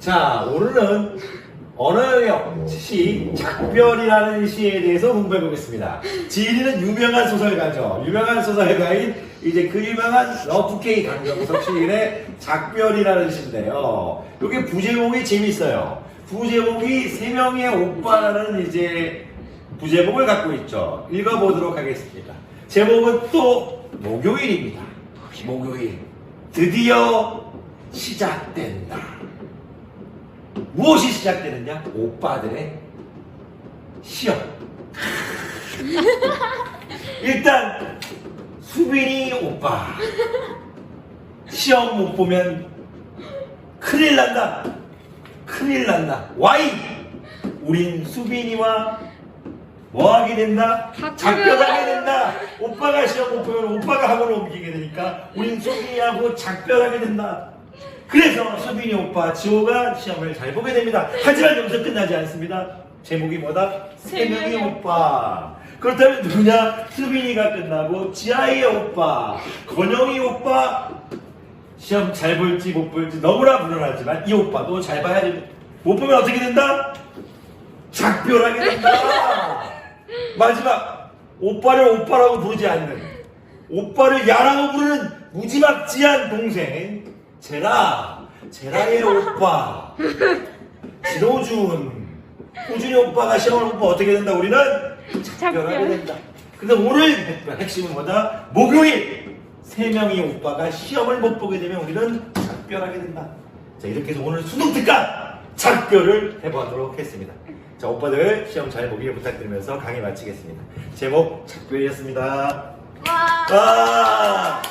자, 오늘은 언어영역 시 작별이라는 시에 대해서 공부해 보겠습니다. 지인이는 유명한 소설가죠. 유명한 소설가인 이제 그 유명한 러프케이 강정석 시인의 작별이라는 시인데요. 이게 부제목이 재밌어요. 부제목이 세 명의 오빠라는 이제 부제목을 갖고 있죠. 읽어보도록 하겠습니다. 제목은 또 목요일입니다. 목요일. 드디어 시작된다. 무엇이 시작되느냐? 오빠들의 시험. 일단 수빈이 오빠 시험 못 보면 큰일 난다. 큰일 난다. 와이 우린 수빈이와 뭐 하게 된다? 작별. 작별하게 된다. 오빠가 시험 못 보면 오빠가 학원을 옮기게 되니까 우린 수빈이하고 작별하게 된다. 그래서 수빈이 오빠 지호가 시험을 잘 보게 됩니다. 하지만 여기서 끝나지 않습니다. 제목이 뭐다? 세 명의 오빠. 그렇다면 누구냐? 수빈이가 끝나고 지아이의 오빠, 건영이 오빠, 시험 잘 볼지 못 볼지 너무나 불안하지만 이 오빠도 잘 봐야 됩니다. 못 보면 어떻게 된다? 작별하게 된다. 마지막 오빠를 오빠라고 부르지 않는 오빠를 야라고 부르는 무지막지한 동생 제라 제라의 오빠. 진호준. 호준이 오빠가 시험을 못 보면 어떻게 된다 우리는? 작별하게 작별. 된다. 근데 오늘 핵심은 뭐다? 목요일. 세 명의 오빠가 시험을 못 보게 되면 우리는 작별하게 된다. 자 이렇게 해서 오늘 수능 특강 작별을 해보도록 했습니다. 자 오빠들 시험 잘 보기를 부탁드리면서 강의 마치겠습니다. 제목 작별이었습니다. 와. 와